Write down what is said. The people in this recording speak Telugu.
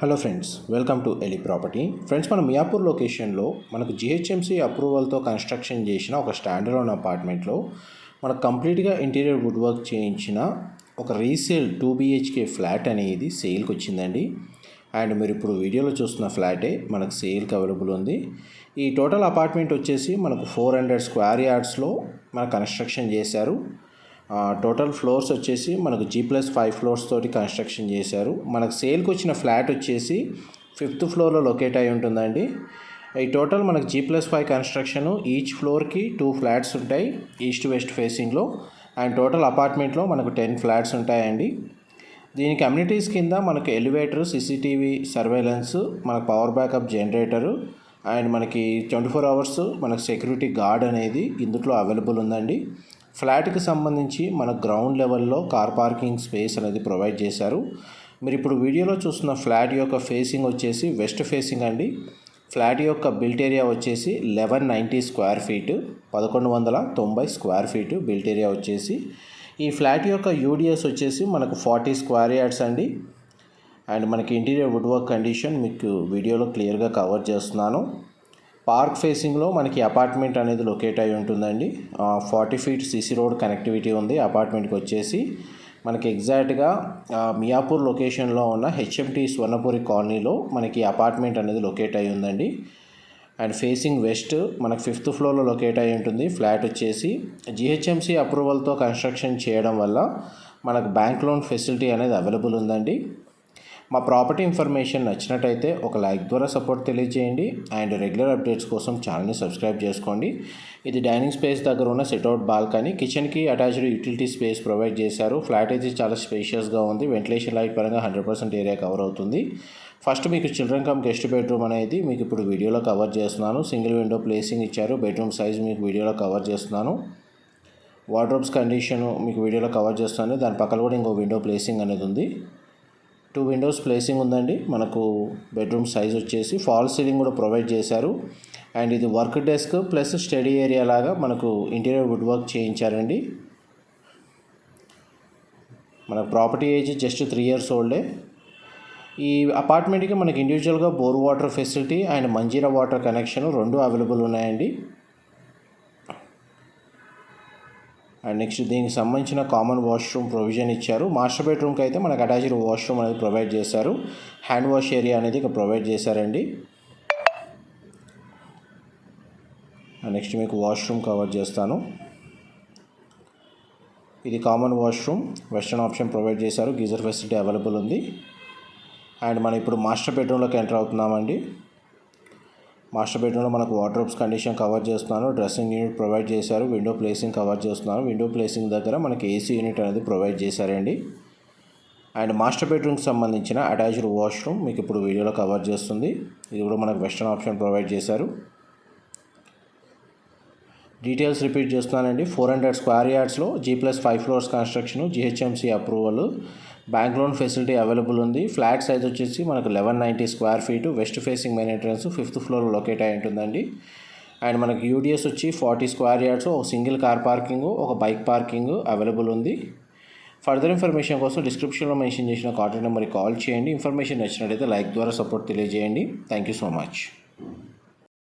Hello friends welcome to Eli property. Friends మన మియాపూర్ లొకేషన్లో మనకు జిహెచ్ఎంసీ అప్రూవల్తో కన్స్ట్రక్షన్ చేసిన ఒక స్టాండర్డ్ అపార్ట్మెంట్లో మనకు కంప్లీట్గా ఇంటీరియర్ వుడ్ వర్క్ చేయించిన ఒక రీసేల్ టూ బిహెచ్కే ఫ్లాట్ అనేది సేల్కి వచ్చిందండి. అండ్ మీరు ఇప్పుడు వీడియోలో చూస్తున్న ఫ్లాటే మనకు సేల్కి అవైలబుల్ ఉంది. ఈ టోటల్ అపార్ట్మెంట్ వచ్చేసి మనకు ఫోర్ హండ్రెడ్ స్క్వేర్ యార్డ్స్లో మన కన్స్ట్రక్షన్ చేశారు. టోటల్ ఫ్లోర్స్ వచ్చేసి మనకు జీ ప్లస్ ఫైవ్ ఫ్లోర్స్ తోటి కన్స్ట్రక్షన్ చేశారు. మనకు సేల్కి వచ్చిన ఫ్లాట్ వచ్చేసి ఫిఫ్త్ ఫ్లోర్లో లొకేట్ అయి ఉంటుందండి. ఈ టోటల్ మనకు G plus five construction each ఫ్లోర్కి టూ ఫ్లాట్స్ ఉంటాయి ఈస్ట్ వెస్ట్ ఫేసింగ్లో అండ్ టోటల్ అపార్ట్మెంట్లో మనకు టెన్ ఫ్లాట్స్ ఉంటాయండి. దీనికి కమ్యూనిటీస్ కింద మనకు ఎలివేటర్ సీసీటీవీ సర్వేలెన్స్ మనకు పవర్ బ్యాకప్ జనరేటరు అండ్ మనకి ట్వంటీ ఫోర్ అవర్స్ మనకు సెక్యూరిటీ గార్డ్ అనేది ఇందులో అవైలబుల్ ఉందండి. ఫ్లాట్కి సంబంధించి మన గ్రౌండ్ లెవెల్లో కార్ పార్కింగ్ స్పేస్ అనేది ప్రొవైడ్ చేశారు. మీరు ఇప్పుడు వీడియోలో చూస్తున్న ఫ్లాట్ యొక్క ఫేసింగ్ వచ్చేసి వెస్ట్ ఫేసింగ్ అండి. ఫ్లాట్ యొక్క బిల్ట్ ఏరియా వచ్చేసి లెవెన్ నైంటీ స్క్వేర్ ఫీట్ పదకొండు వందల తొంభై స్క్వేర్ ఫీట్ బిల్ట్ ఏరియా వచ్చేసి. ఈ ఫ్లాట్ యొక్క యూడిఎస్ వచ్చేసి మనకు ఫార్టీ స్క్వేర్ యార్డ్స్ అండి. అండ్ మనకి ఇంటీరియర్ వుడ్ వర్క్ కండిషన్ మీకు వీడియోలో క్లియర్గా కవర్ చేస్తున్నాను. పార్క్ ఫేసింగ్లో మనకి అపార్ట్మెంట్ అనేది లొకేట్ అయి ఉంటుందండి. Forty feet CC road connectivity ఉంది. అపార్ట్మెంట్కి వచ్చేసి మనకి ఎగ్జాక్ట్గా మియాపూర్ లొకేషన్లో ఉన్న హెచ్ఎంటి స్వర్ణపురి కాలనీలో మనకి అపార్ట్మెంట్ అనేది లొకేట్ అయి ఉందండి. అండ్ ఫేసింగ్ వెస్ట్ మనకు ఫిఫ్త్ ఫ్లోర్లో లొకేట్ అయి ఉంటుంది. ఫ్లాట్ వచ్చేసి జిహెచ్ఎంసి అప్రూవల్తో కన్స్ట్రక్షన్ చేయడం వల్ల మనకు బ్యాంక్ లోన్ ఫెసిలిటీ అనేది అవైలబుల్ ఉందండి. మా ప్రాపర్టీ ఇన్ఫర్మేషన్ నచ్చినట్టయితే ఒక లైక్ ద్వారా సపోర్ట్ తెలియజేయండి అండ్ రెగ్యులర్ అప్డేట్స్ కోసం ఛానల్ని సబ్స్క్రైబ్ చేసుకోండి. ఇది డైనింగ్ స్పేస్ దగ్గర ఉన్న సిట్అవుట్ బాల్కనీ. కిచెన్కి అటాచ్డ్ యూటిలిటీ స్పేస్ ప్రొవైడ్ చేశారు. ఫ్లాట్ అయితే చాలా స్పేషియస్గా ఉంది. వెంటిలేషన్ లైట్ పరంగా హండ్రెడ్ పర్సెంట్ ఏరియా కవర్ అవుతుంది. ఫస్ట్ మీకు చిల్డ్రన్ కమ్ గెస్ట్ బెడ్రూమ్ అనేది మీకు ఇప్పుడు వీడియోలో కవర్ చేస్తున్నాను. సింగిల్ విండో ప్లేసింగ్ ఇచ్చారు. బెడ్రూమ్ సైజ్ మీకు వీడియోలో కవర్ చేస్తున్నాను. వార్డ్రోబ్స్ కండిషన్ మీకు వీడియోలో కవర్ చేస్తాను. దాని పక్కన కూడా ఇంకో విండో ప్లేసింగ్ అనేది ఉంది. టూ విండోస్ ప్లేసింగ్ ఉందండి. మనకు బెడ్రూమ్ సైజ్ వచ్చేసి ఫాల్ సీలింగ్ కూడా ప్రొవైడ్ చేశారు. అండ్ ఇది work desk plus study area లాగా మనకు ఇంటీరియర్ వుడ్ వర్క్ చేయించారండి. మన property age just three years ఓల్డే. ఈ అపార్ట్మెంట్కి మనకి ఇండివిజువల్గా bore water facility and Manjira water connection రెండు అవైలబుల్ ఉన్నాయండి. అండ్ నెక్స్ట్ దీనికి సంబంధించిన కామన్ వాష్రూమ్ ప్రొవిజన్ ఇచ్చారు. మాస్టర్ బెడ్రూమ్కి అయితే మనకు అటాచ్డ్ వాష్రూమ్ అనేది ప్రొవైడ్ చేశారు. హ్యాండ్ వాష్ ఏరియా అనేది ఇక్కడ ప్రొవైడ్ చేశారండి. నెక్స్ట్ మీకు వాష్రూమ్ కవర్ చేస్తాను. ఇది common washroom western option provide చేశారు. గీజర్ ఫెసిలిటీ అవైలబుల్ ఉంది. అండ్ మనం ఇప్పుడు మాస్టర్ బెడ్రూమ్లోకి ఎంటర్ అవుతున్నామండి. మాస్టర్ బెడ్రూమ్లో మనకు వార్డ్రోబ్స్ కండిషన్ కవర్ చేస్తున్నాను. డ్రెస్సింగ్ యూనిట్ ప్రొవైడ్ చేశారు. విండో ప్లేసింగ్ కవర్ చేస్తున్నాను. విండో ప్లేసింగ్ దగ్గర మనకి ఏసీ యూనిట్ అనేది ప్రొవైడ్ చేశారండి. అండ్ మాస్టర్ బెడ్రూమ్కి సంబంధించిన అటాచ్డ్ వాష్రూమ్ మీకు ఇప్పుడు వీడియోలో కవర్ చేస్తుంది. ఇది కూడా మనకు వెస్టర్న్ ఆప్షన్ ప్రొవైడ్ చేశారు. డీటెయిల్స్ రిపీట్ చేస్తున్నానండి. Four hundred square యార్డ్స్లో G plus five floors construction GHMC approval bank loan facility available ఉంది. ఫ్లాట్ సైజ్ వచ్చేసి మనకు eleven ninety square feet west facing main entrance fifth ఫ్లోర్లో లొకేట్ అయి ఉంటుందండి. అండ్ మనకి యూడిఎస్ వచ్చి ఫార్టీ స్క్వేర్ యార్డ్స్ ఒక సింగిల్ కార్ పార్కింగ్ ఒక బైక్ పార్కింగ్ అవైలబుల్ ఉంది. ఫర్దర్ ఇన్ఫర్మేషన్ కోసం డిస్క్రిప్షన్లో మెన్షన్ చేసిన కాంటాక్ట్ నెంబర్కి కాల్ చేయండి. ఇన్ఫర్మేషన్ నచ్చినట్లయితే లైక్ ద్వారా సపోర్ట్ తెలియజేయండి. Thank you so much